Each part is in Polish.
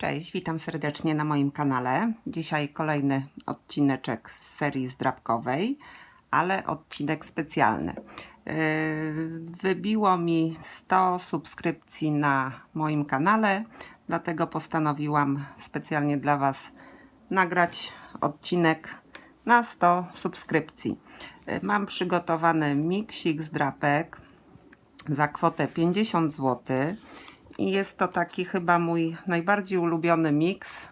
Cześć, witam serdecznie na moim kanale. Dzisiaj kolejny odcineczek z serii zdrabkowej, ale odcinek specjalny. Yy, Wybiło mi 100 subskrypcji na moim kanale, dlatego postanowiłam specjalnie dla Was nagrać odcinek na 100 subskrypcji. Yy, Mam przygotowany miksik zdrapek za kwotę 50 zł. I jest to taki chyba mój najbardziej ulubiony miks,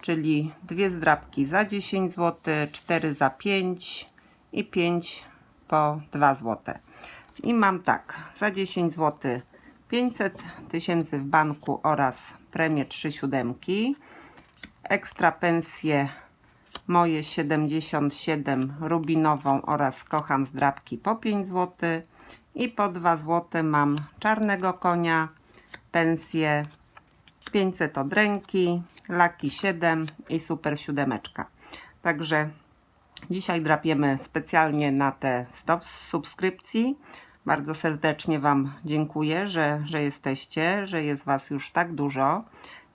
czyli dwie zdrabki za 10 zł, 4 za 5 i 5 po 2 zł. I mam tak, za 10 zł 500 tysięcy w banku oraz premię 3 siódemki. Ekstra pensje moje 77 rubinową oraz kocham zdrabki po 5 zł. I po 2 zł mam czarnego konia, pensję 500 od ręki, laki 7 i super siódemeczka. Także dzisiaj drapiemy specjalnie na te 100 subskrypcji. Bardzo serdecznie Wam dziękuję, że, że jesteście, że jest Was już tak dużo.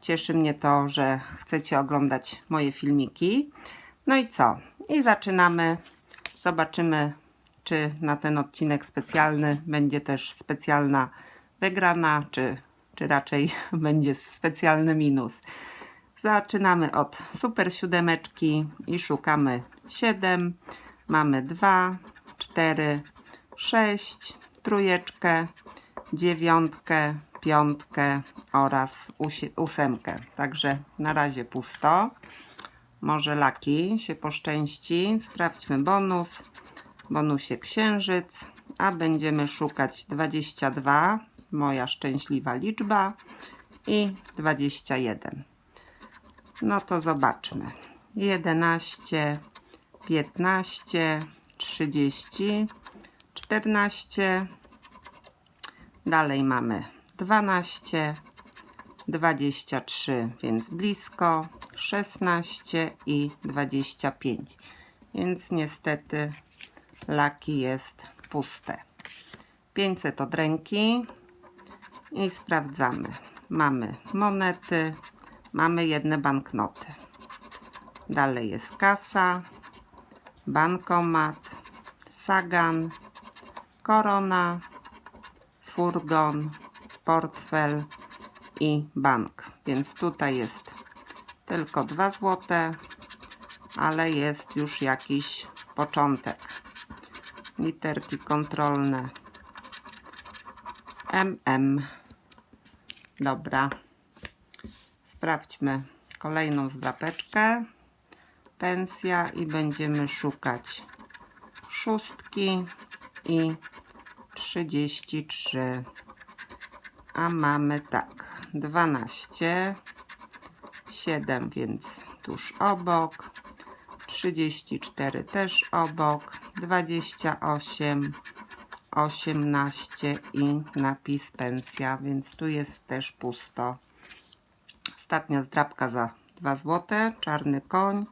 Cieszy mnie to, że chcecie oglądać moje filmiki. No i co? I zaczynamy. Zobaczymy, czy na ten odcinek specjalny będzie też specjalna wygrana, czy, czy raczej będzie specjalny minus. Zaczynamy od super siódemeczki i szukamy 7. Mamy 2, 4, 6, trójeczkę, dziewiątkę, piątkę oraz ósemkę. Także na razie pusto. Może laki się poszczęści. Sprawdźmy bonus. Bonusie księżyc, a będziemy szukać 22, moja szczęśliwa liczba i 21. No to zobaczmy. 11, 15, 30, 14. Dalej mamy 12, 23, więc blisko, 16 i 25. Więc niestety laki jest puste. 500 od ręki i sprawdzamy. Mamy monety, mamy jedne banknoty. Dalej jest kasa, bankomat, sagan, korona, furgon, portfel i bank. Więc tutaj jest tylko 2 złote, ale jest już jakiś początek. Literki kontrolne. MM. Dobra. Sprawdźmy kolejną zdrapeczkę. Pensja i będziemy szukać szóstki i 33. A mamy tak. 12, 7, więc tuż obok. 34 też obok. 28, 18 i napis pensja, więc tu jest też pusto. Ostatnia zdrabka za 2 zł, czarny koń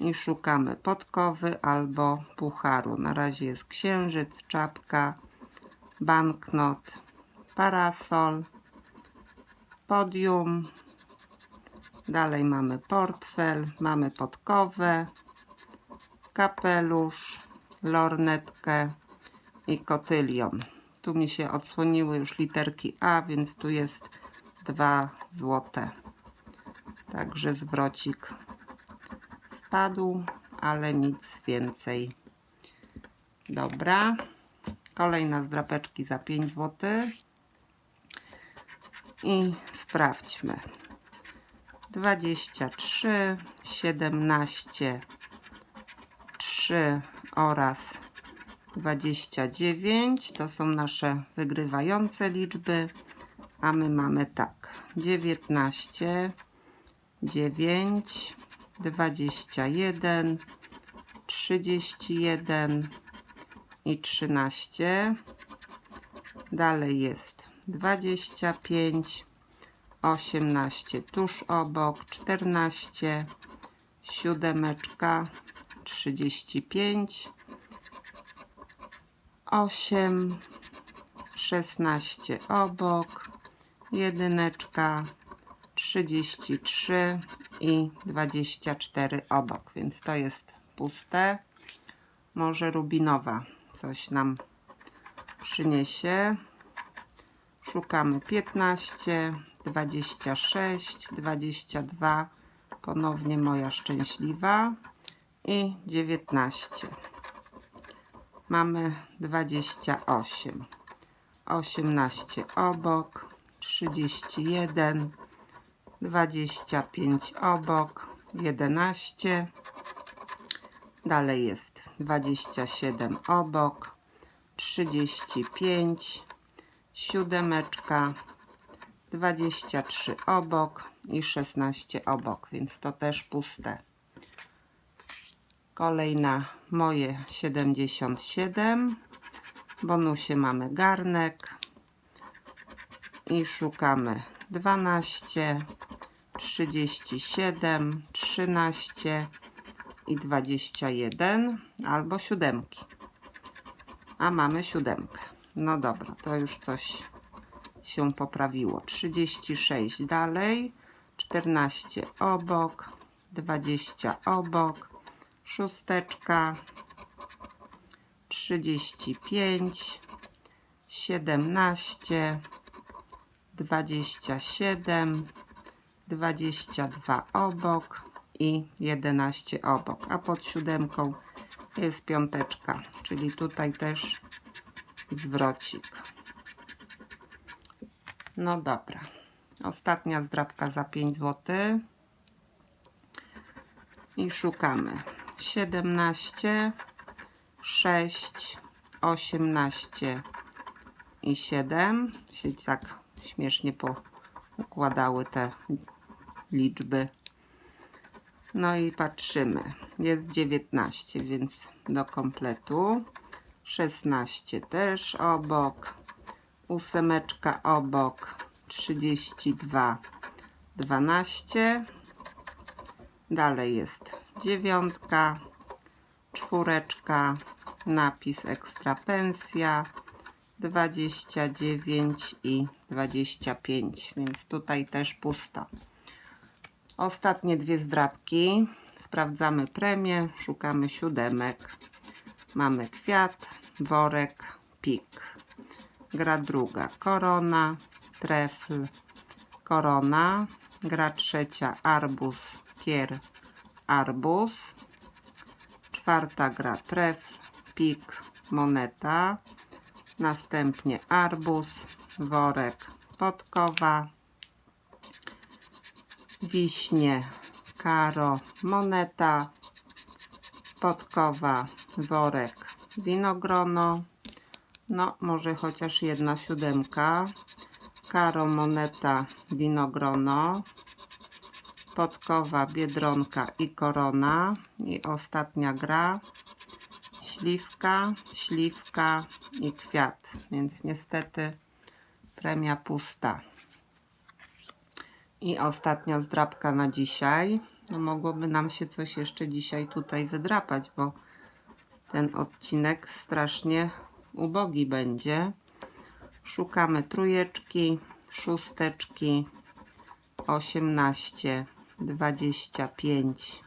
i szukamy podkowy albo pucharu. Na razie jest księżyc, czapka, banknot, parasol, podium. Dalej mamy portfel, mamy podkowę, kapelusz, lornetkę i kotylion. Tu mi się odsłoniły już literki A, więc tu jest 2 złote. Także zwrocik wpadł, ale nic więcej. Dobra. Kolejna z drapeczki za 5 zł. I sprawdźmy. 23, 17, 3 oraz 29 to są nasze wygrywające liczby, a my mamy tak. 19, 9, 21, 31 i 13. Dalej jest 25, 18 tuż obok, 14, siódemeczka, 35, 8, 16 obok, jedyneczka, 3 33 i 24 obok, więc to jest puste. Może rubinowa coś nam przyniesie. Szukamy 15, 26, 22, ponownie moja szczęśliwa i 19. Mamy 28, 18 obok, 31, 25 obok, 11. Dalej jest 27 obok, 35, siódemeczka, 23 obok i 16 obok, więc to też puste. Kolejna moje 77. W bonusie mamy garnek i szukamy 12, 37, 13 i 21 albo siódemki. A mamy siódemkę. No dobra, to już coś się poprawiło. 36 dalej, 14 obok, 20 obok, szósteczka, 35, 17, 27, 22 obok i 11 obok, a pod siódemką jest piąteczka, czyli tutaj też zwrocik. No dobra. Ostatnia zdrabka za 5 zł. I szukamy 17, 6, 18 i 7. Się tak śmiesznie poukładały te liczby. No i patrzymy. Jest 19, więc do kompletu. 16 też obok. Ósemeczka obok. 32, 12. Dalej jest dziewiątka, czwóreczka, napis ekstra pensja. 29 i 25, więc tutaj też pusto. Ostatnie dwie zdrabki. Sprawdzamy premię, szukamy siódemek. Mamy kwiat, worek, pik. Gra druga, korona, trefl, korona. Gra trzecia, arbuz, kier, arbuz. Czwarta gra trefl, pik, moneta. Następnie arbuz, worek, podkowa. Wiśnie, karo, moneta. Podkowa, worek, winogrono. No, może chociaż jedna siódemka. Karo, moneta, winogrono. Podkowa, biedronka i korona. I ostatnia gra. Śliwka, śliwka i kwiat. Więc niestety premia pusta. I ostatnia zdrabka na dzisiaj. No, mogłoby nam się coś jeszcze dzisiaj tutaj wydrapać, bo ten odcinek strasznie ubogi będzie. Szukamy trójeczki, szósteczki, 18, 25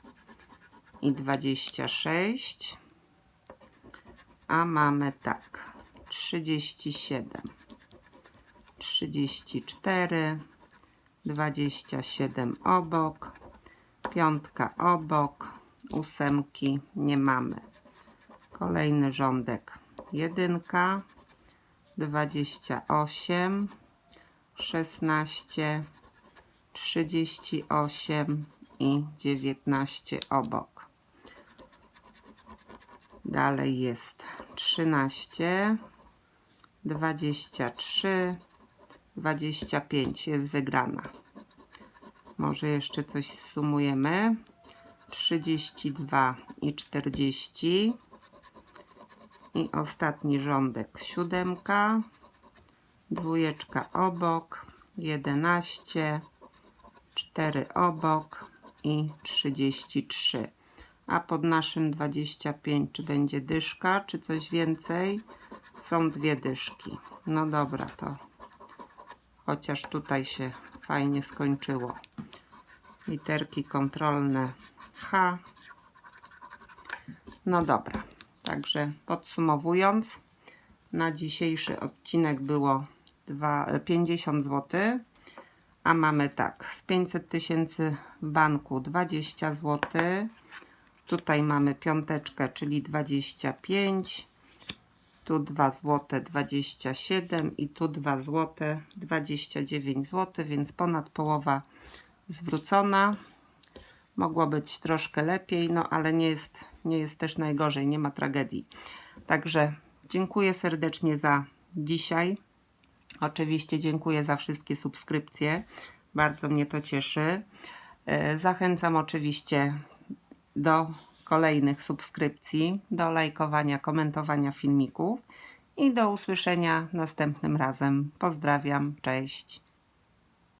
i 26. A mamy tak, 37, 34, 27 obok, piątka obok, ósemki nie mamy. Kolejny rządek jedynka, 28, 16, 38 i 19 obok. Dalej jest 13, 23, 25 jest wygrana. Może jeszcze coś sumujemy. 32 i 40 i ostatni rządek siódemka, dwójeczka obok, 11, 4 obok i 33. A pod naszym 25 czy będzie dyszka, czy coś więcej? Są dwie dyszki. No dobra, to chociaż tutaj się fajnie skończyło. literki kontrolne H. No dobra, także podsumowując, na dzisiejszy odcinek było dwa- 50 zł, a mamy tak, w 500 tysięcy banku 20 zł, tutaj mamy piąteczkę, czyli 25, tu 2 zł 27 i tu 2 zł 29 zł, więc ponad połowa zwrócona. Mogło być troszkę lepiej, no ale nie jest, nie jest też najgorzej, nie ma tragedii. Także dziękuję serdecznie za dzisiaj. Oczywiście dziękuję za wszystkie subskrypcje. Bardzo mnie to cieszy. E, Zachęcam oczywiście do kolejnych subskrypcji, do lajkowania, komentowania filmików i do usłyszenia następnym razem. Pozdrawiam, cześć.